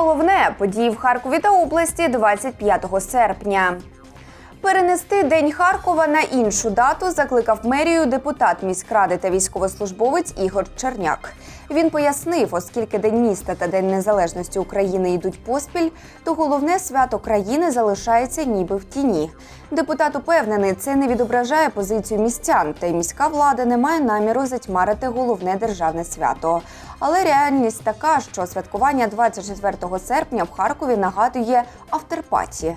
головне події в Харкові та області 25 серпня. Перенести День Харкова на іншу дату закликав мерію депутат міськради та військовослужбовець Ігор Черняк. Він пояснив, оскільки День міста та День Незалежності України йдуть поспіль, то головне свято країни залишається ніби в тіні. Депутат упевнений, це не відображає позицію містян, та й міська влада не має наміру затьмарити головне державне свято. Але реальність така, що святкування 24 серпня в Харкові нагадує авторпаті.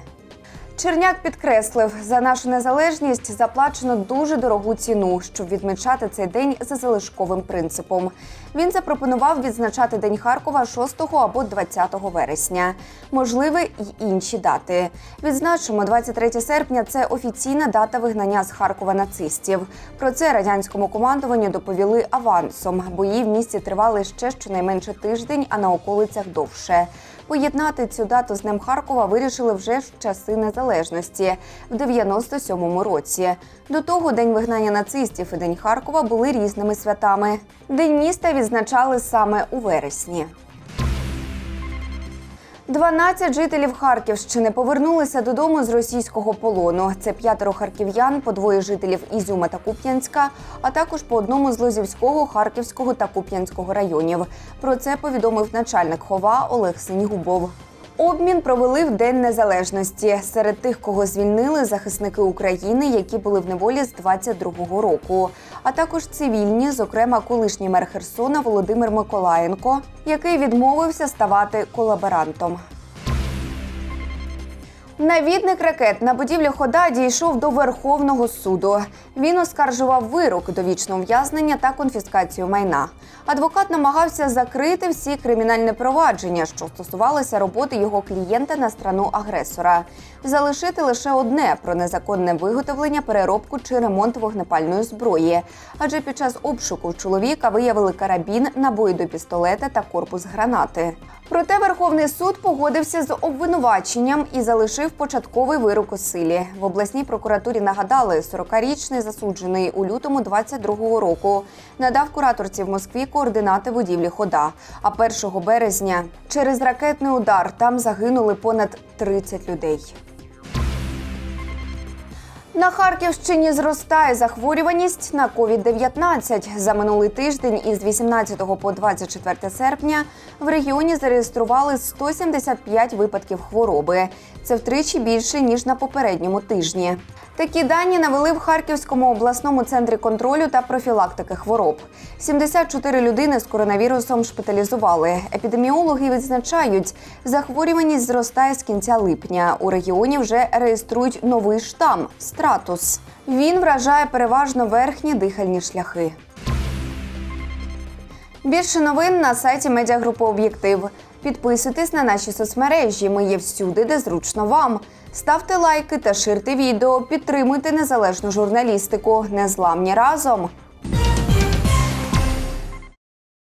Черняк підкреслив, за нашу незалежність заплачено дуже дорогу ціну, щоб відмічати цей день за залишковим принципом. Він запропонував відзначати День Харкова 6 або 20 вересня. Можливі й інші дати. Відзначимо, 23 серпня це офіційна дата вигнання з Харкова нацистів. Про це радянському командуванню доповіли авансом. Бої в місті тривали ще щонайменше тиждень, а на околицях довше. Поєднати цю дату з Днем Харкова вирішили вже в часи незалежності в 97-му році. До того День вигнання нацистів і День Харкова були різними святами. День міста відзначали саме у вересні. 12 жителів Харківщини повернулися додому з російського полону. Це п'ятеро харків'ян, по двоє жителів Ізюма та Куп'янська, а також по одному з Лозівського, Харківського та Куп'янського районів. Про це повідомив начальник хова Олег Синігубов. Обмін провели в День Незалежності. Серед тих, кого звільнили, захисники України, які були в неволі з 22-го року, а також цивільні, зокрема, колишній мер Херсона Володимир Миколаєнко, який відмовився ставати колаборантом. Навідник ракет на будівлі хода дійшов до Верховного суду. Він оскаржував вирок довічного ув'язнення та конфіскацію майна. Адвокат намагався закрити всі кримінальні провадження, що стосувалися роботи його клієнта на страну агресора, залишити лише одне про незаконне виготовлення, переробку чи ремонт вогнепальної зброї. Адже під час обшуку чоловіка виявили карабін, набої до пістолета та корпус гранати. Проте Верховний суд погодився з обвинуваченням і залишив початковий вирок у силі. В обласній прокуратурі нагадали, 40-річний засуджений у лютому 22-го року надав кураторці в Москві координати будівлі хода. А 1 березня через ракетний удар там загинули понад 30 людей. На Харківщині зростає захворюваність на COVID-19. За минулий тиждень із 18 по 24 серпня в регіоні зареєстрували 175 випадків хвороби. Це втричі більше ніж на попередньому тижні. Такі дані навели в Харківському обласному центрі контролю та профілактики хвороб. 74 людини з коронавірусом шпиталізували. Епідеміологи відзначають, захворюваність зростає з кінця липня. У регіоні вже реєструють новий штам стратус. Він вражає переважно верхні дихальні шляхи. Більше новин на сайті медіагрупи Об'єктив. Підписуйтесь на наші соцмережі. Ми є всюди, де зручно вам. Ставте лайки та ширте відео. Підтримуйте незалежну журналістику. Незламні разом.